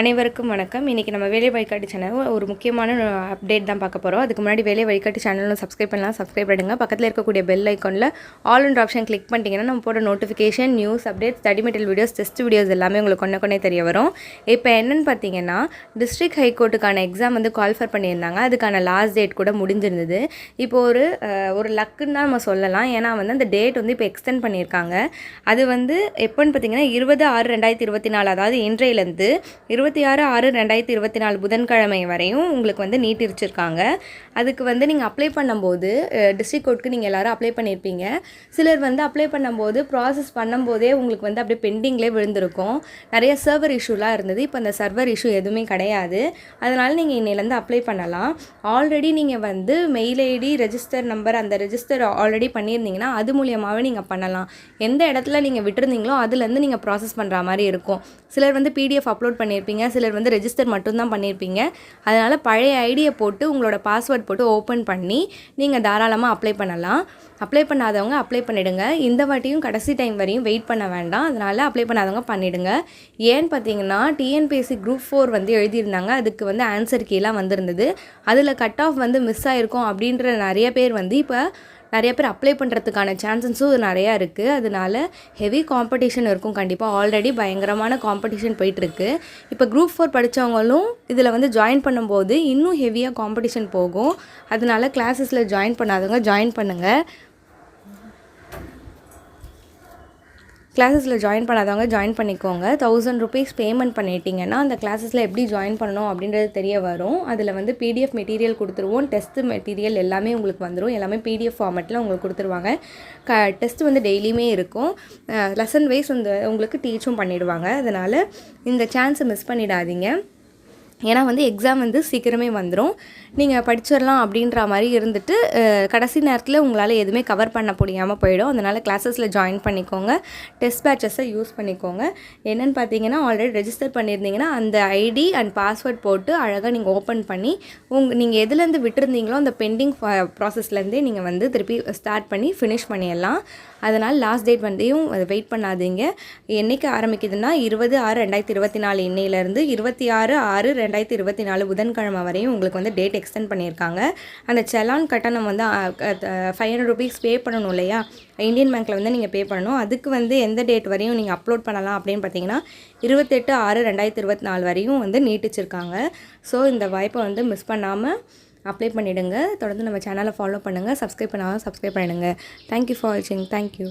அனைவருக்கும் வணக்கம். இன்றைக்கி நம்ம வேலை வழிகாட்டி சேனல் ஒரு முக்கியமான அப்டேட் தான் பார்க்க போகிறோம் அதுக்கு முன்னாடி வேலை வழிகாட்டி சேனலும் சப்ஸ்கிரைப் பண்ணலாம். சப்ஸ்கிரைப் பண்ணுங்க பக்கத்தில் இருக்கக்கூடிய பெல் ஐக்கானில் ஆல் அண்ட் ஆப்ஷன் கிளிக் பண்ணிட்டீங்கன்னா நம்ம போட notification news update study material videos test videos எல்லாமே உங்களுக்கு கொண்ட கொண்டே தெரிய வரும். இப்போ என்னென்னு பார்த்தீங்கன்னா டிஸ்ட்ரிக்ட் ஹைகோர்ட்டுக்கான எக்ஸாம் வந்து கால்ஃபர் பண்ணியிருந்தாங்க. அதுக்கான லாஸ்ட் டேட் கூட முடிஞ்சிருந்தது. இப்போ ஒரு ஒரு லக்குன்னு தான் நம்ம சொல்லலாம். ஏன்னா வந்து அந்த டேட் வந்து இப்போ எக்ஸ்டெண்ட் பண்ணியிருக்காங்க. அது வந்து எப்போன்னு பார்த்தீங்கன்னா இருபது ஆறு ரெண்டாயிரத்தி இருபத்தி நாலு அதாவது இன்றையிலேருந்து இருபது இருபத்தி ஆறு ஆறு ரெண்டாயிரத்தி இருபத்தி நாலு புதன்கிழமை வரையும் உங்களுக்கு வந்து நீட்டிருச்சிருக்காங்க அதுக்கு வந்து நீங்கள் அப்ளை பண்ணும்போது டிஸ்ட்ரிக்ட் கோர்ட்டுக்கு நீங்கள் எல்லாரும் அப்ளை பண்ணியிருப்பீங்க சிலர் வந்து அப்ளை பண்ணும்போது ப்ராசஸ் பண்ணும்போதே உங்களுக்கு வந்து அப்படியே பெண்டிங்லேயே விழுந்திருக்கும். நிறைய சர்வர் இஷ்யூலாம் இருந்தது. இப்போ அந்த சர்வர் இஷ்யூ எதுவுமே கிடையாது. அதனால் நீங்கள் இன்னிலேருந்து அப்ளை பண்ணலாம். ஆல்ரெடி நீங்கள் வந்து மெயில் ஐடி ரெஜிஸ்டர் நம்பர் அந்த ரெஜிஸ்டர் ஆல்ரெடி பண்ணியிருந்தீங்கன்னா அது மூலியமாகவே நீங்கள் பண்ணலாம். எந்த இடத்துல நீங்கள் விட்டுருந்தீங்களோ அதுலேருந்து நீங்கள் ப்ராசஸ் பண்ணுற மாதிரி இருக்கும். சிலர் வந்து பிடிஎஃப் அப்லோட் பண்ணியிருப்பீங்க சிலர் வந்து ரெஜிஸ்டர் மட்டும்தான் பண்ணியிருப்பீங்க. அதனால் பழைய ஐடியை போட்டு உங்களோட பாஸ்வேர்ட் போட்டு ஓப்பன் பண்ணி நீங்கள் தாராளமாக அப்ளை பண்ணலாம். அப்ளை பண்ணாதவங்க அப்ளை பண்ணிடுங்க. இந்த வாட்டியும் கடைசி டைம் வரையும் வெயிட் பண்ண வேண்டாம். அதனால் அப்ளை பண்ணாதவங்க பண்ணிவிடுங்க ஏன்னு பார்த்தீங்கன்னா டிஎன்பிஎஸ்சி குரூப் ஃபோர் வந்து எழுதியிருந்தாங்க. அதுக்கு வந்து ஆன்சர் கீழாக வந்திருந்தது. அதில் கட் ஆஃப் வந்து மிஸ் ஆகிருக்கும் அப்படின்ற நிறைய பேர் வந்து இப்போ நிறைய பேர் அப்ளை பண்ணுறதுக்கான சான்சஸும் நிறையா இருக்குது அதனால ஹெவி காம்படிஷன் இருக்கும். கண்டிப்பாக ஆல்ரெடி பயங்கரமான காம்படிஷன் போயிட்டுருக்கு. இப்போ குரூப் ஃபோர் படித்தவங்களும் இதில் வந்து ஜாயின் பண்ணும்போது இன்னும் ஹெவியாக காம்படிஷன் போகும். அதனால கிளாஸஸில் ஜாயின் பண்ணாதவங்க ஜாயின் பண்ணுங்கள் கிளாஸஸில் ஜாயின் பண்ணாதவங்க ஜாயின் பண்ணிக்கோங்க. தௌசண்ட் ருபீஸ் பேமெண்ட் பண்ணிட்டீங்கன்னா அந்த கிளாஸஸில் எப்படி ஜாயின் பண்ணணும் அப்படின்றது தெரிய வரும். அதில் வந்து பிடிஎஃப் மெட்டீரியல் கொடுத்துருவோம். டெஸ்ட் மெட்டீரியல் எல்லாமே உங்களுக்கு வந்துடும் எல்லாமே பிடிஎஃப் ஃபார்மெட்டில் உங்களுக்கு கொடுத்துருவாங்க. க டெஸ்ட் வந்து டெய்லியுமே இருக்கும். லெசன் வைஸ் வந்து உங்களுக்கு டீச்சும் பண்ணிவிடுவாங்க அதனால் இந்த சான்ஸை மிஸ் பண்ணிடாதீங்க. ஏன்னா வந்து எக்ஸாம் வந்து சீக்கிரமே வந்துடும் நீங்கள் படிச்சிடலாம் அப்படின்ற மாதிரி இருந்துட்டு கடைசி நேரத்தில் உங்களால் எதுவுமே கவர் பண்ண முடியாமல் போயிடும். அதனால் கிளாஸஸில் ஜாயின் பண்ணிக்கோங்க. டெஸ்ட் பேட்சஸை யூஸ் பண்ணிக்கோங்க. என்னென்னு பார்த்தீங்கன்னா ஆல்ரெடி ரெஜிஸ்டர் பண்ணியிருந்தீங்கன்னா அந்த ஐடி அண்ட் பாஸ்வேர்ட் போட்டு அழகாக நீங்கள் ஓப்பன் பண்ணி உங் நீங்கள் எதுலேருந்து விட்டுருந்தீங்களோ அந்த பெண்டிங் ப்ராசஸ்லேருந்தே நீங்கள் வந்து திருப்பி ஸ்டார்ட் பண்ணி ஃபினிஷ் பண்ணிடலாம் அதனால் லாஸ்ட் டேட் வந்தையும் வெயிட் பண்ணாதீங்க. என்னைக்கு ஆரம்பிக்குதுன்னா இருபது ஆறு ரெண்டாயிரத்தி இருபத்தி நாலு இன்னையிலேருந்து இருபத்தி ஆறு ஆறு ரெண்டாயிரத்தி இருபத்தி நாலு புதன்கிழமை வரையும் உங்களுக்கு வந்து டேட் எக்ஸ்டெண்ட் பண்ணியிருக்காங்க. அந்த செலான் கட்டணம் வந்து ஃபைவ் ஹண்ட்ரட் ருபீஸ் பே பண்ணணும் இல்லையா? இந்தியன் பேங்க்கில் வந்து நீங்கள் பே பண்ணணும். அதுக்கு வந்து எந்த டேட் வரையும் நீங்கள் அப்லோட் பண்ணலாம் அப்படின்னு பார்த்தீங்கன்னா இருபத்தெட்டு ஆறு ரெண்டாயிரத்தி இருபத்தி நாலு வரையும் வந்து நீட்டிச்சிருக்காங்க. ஸோ இந்த வாய்ப்பை வந்து மிஸ் பண்ணாமல் அப்ளை பண்ணிவிடுங்க தொடர்ந்து நம்ம சேனலை ஃபாலோ பண்ணுங்கள் சப்ஸ்கிரைப் பண்ணாமல் சப்ஸ்கிரைப் பண்ணிடுங்க. தேங்க்யூ ஃபார் வாட்சிங் தேங்க்யூ